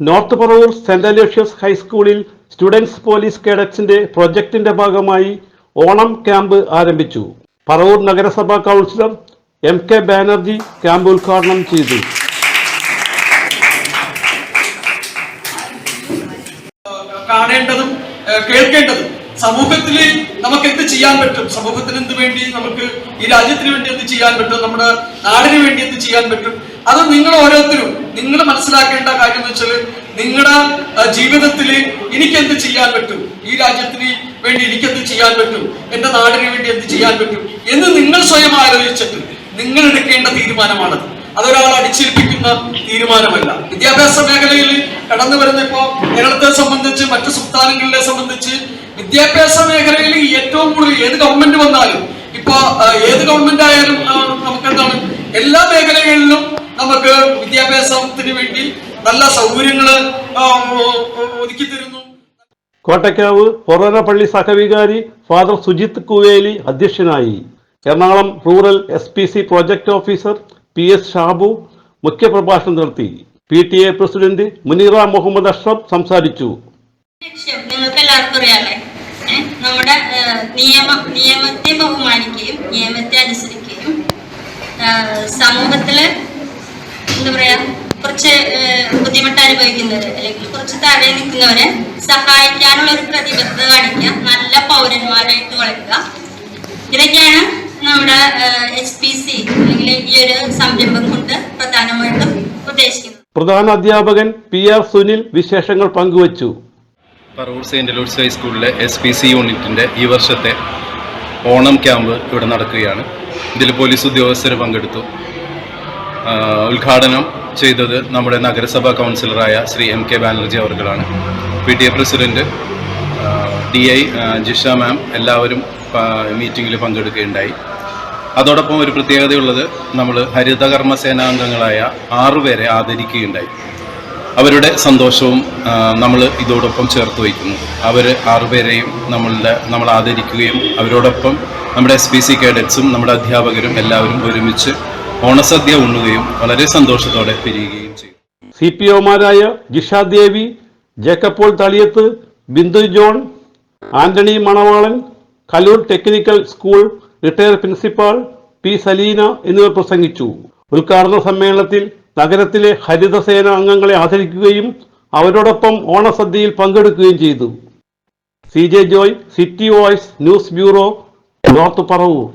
North Paravur saint Aloysius ഹൈസ്കൂളിൽ students police കേഡറ്റ്സിന്റെ പ്രൊജക്ടിന്റെ ഭാഗമായി ഓണം ക്യാമ്പ് ആരംഭിച്ചു. പറവൂർ നഗരസഭാ councillor M K Banerjee camp ഉദ്ഘാടനം ചെയ്തു. കാണേണ്ടതും കേൾക്കേണ്ടതും സമൂഹത്തിൽ നമുക്ക് എന്ത് ചെയ്യാൻ പറ്റും? സമൂഹത്തിന് എന്ത് വേണ്ടി നമുക്ക് ഈ രാജ്യത്തിന് വേണ്ടി എന്ത് ചെയ്യാൻ പറ്റും? നമ്മുടെ നാടിന് വേണ്ടി എന്ത് ചെയ്യാൻ പറ്റും? അത് നിങ്ങൾ ഓരോരുത്തരും നിങ്ങൾ മനസ്സിലാക്കേണ്ട കാര്യം എന്ന് വെച്ചാൽ നിങ്ങളുടെ ജീവിതത്തിൽ എനിക്ക് എന്ത് ചെയ്യാൻ പറ്റും? ഈ രാജ്യത്തിന് വേണ്ടി എനിക്ക് എന്ത് ചെയ്യാൻ പറ്റും? എന്റെ നാടിന് വേണ്ടി എന്ത് ചെയ്യാൻ പറ്റും? എന്ന് നിങ്ങൾ സ്വയം ആലോചിച്ചിട്ട് നിങ്ങൾ എടുക്കേണ്ട തീരുമാനമാണത്. അതൊരാൾ അടിച്ചേൽപ്പിക്കുന്ന തീരുമാനമല്ല. വിദ്യാഭ്യാസ മേഖലയിൽ കടന്നു വരുന്ന ഇപ്പോ കേരളത്തെ സംബന്ധിച്ച് മറ്റു സംസ്ഥാനങ്ങളിലെ സംബന്ധിച്ച് വിദ്യാഭ്യാസ മേഖലയിൽ ഏറ്റവും കൂടുതൽ ഏത് ഗവൺമെന്റ് വന്നാലും ഇപ്പൊ ഏത് ഗവൺമെന്റ് ആയാലും നമുക്ക് എന്താണ് എല്ലാ മേഖലകളിലും നമുക്ക് വിദ്യാഭ്യാസത്തിന് വേണ്ടി നല്ല സൗകര്യങ്ങൾ ഒരുക്കി തരുന്നു. കോട്ടയ്ക്കാവ് പൊറോനപ്പള്ളി സഹവികാരി ഫാദർ സുജിത് കുവേലി അധ്യക്ഷനായി. Ernakulam rural S P C project officer P S Shabu മുഖ്യപ്രഭാഷണം നടത്തി. P T A president Muneera Muhammad Ashraf സംസാരിച്ചു? നമ്മുടെ നിയമ നിയമത്തെ ബഹുമാനിക്കുകയും നിയമത്തെ അനുസരിക്കുകയും സമൂഹത്തിൽ എന്താ പറയാ കുറച്ച് ബുദ്ധിമുട്ട് അനുഭവിക്കുന്നവര് അല്ലെങ്കിൽ കുറച്ച് താഴെ നിൽക്കുന്നവരെ സഹായിക്കാനുള്ള ഒരു പ്രതിബദ്ധത കാണിക്കുക നല്ല പൗരന്മാരായിട്ട് വളരുക. ഇതൊക്കെയാണ് നമ്മുടെ എച്ച് പി സി അല്ലെങ്കിൽ ഈ ഒരു സംരംഭം കൊണ്ട് പ്രധാനമായിട്ടും ഉദ്ദേശിക്കുന്നത് പ്രധാന അധ്യാപകൻ പി ആർ സുനിൽ വിശേഷങ്ങൾ പങ്കുവച്ചു. പറവൂർ സെയിന്റ് ലൂർസ് ഹൈസ്കൂളിലെ എസ് പി സി യൂണിറ്റിന്റെ ഈ വർഷത്തെ ഓണം ക്യാമ്പ് ഇവിടെ നടക്കുകയാണ്. ഇതിൽ പോലീസ് ഉദ്യോഗസ്ഥർ പങ്കെടുത്തു. ഉദ്ഘാടനം ചെയ്തത് നമ്മുടെ നഗരസഭാ കൗൺസിലറായ Shri M K Banerjee അവർകളാണ്. P T A president D I Jisha ma'am എല്ലാവരും മീറ്റിങ്ങിൽ പങ്കെടുക്കുകയുണ്ടായി. അതോടൊപ്പം ഒരു പ്രത്യേകതയുള്ളത് നമ്മൾ ഹരിതകർമ്മ സേനാംഗങ്ങളായ ആറുപേരെ ആദരിക്കുകയുണ്ടായി. അവരുടെ സന്തോഷവും നമ്മൾ ഇതോടൊപ്പം ചേർത്ത് വയ്ക്കുന്നു. അവർ ആറുപേരെയും നമ്മളുടെ നമ്മൾ ആദരിക്കുകയും അവരോടൊപ്പം നമ്മുടെ എസ് പി സി കേഡറ്റ്സും നമ്മുടെ അധ്യാപകരും എല്ലാവരും ഒരുമിച്ച് ഓണസദ്യ ഉണ്ണുകയും വളരെ സന്തോഷത്തോടെ പിരിയുകയും ചെയ്യും സി പി ഒമാരായ Jishadevi ജേക്കപ്പോൾ Thaliyath Bindu John Antony Manavalan Kaloor technical school retire principal P Saleena എന്നിവർ പ്രസംഗിച്ചു. ഉദ്ഘാടന സമ്മേളനത്തിൽ നഗരത്തിലെ ഹരിതസേന അംഗങ്ങളെ ആദരിക്കുകയും അവരോടൊപ്പം ഓണസദ്യയിൽ പങ്കെടുക്കുകയും ചെയ്തു. C J Joy city voice news bureau north Paravur.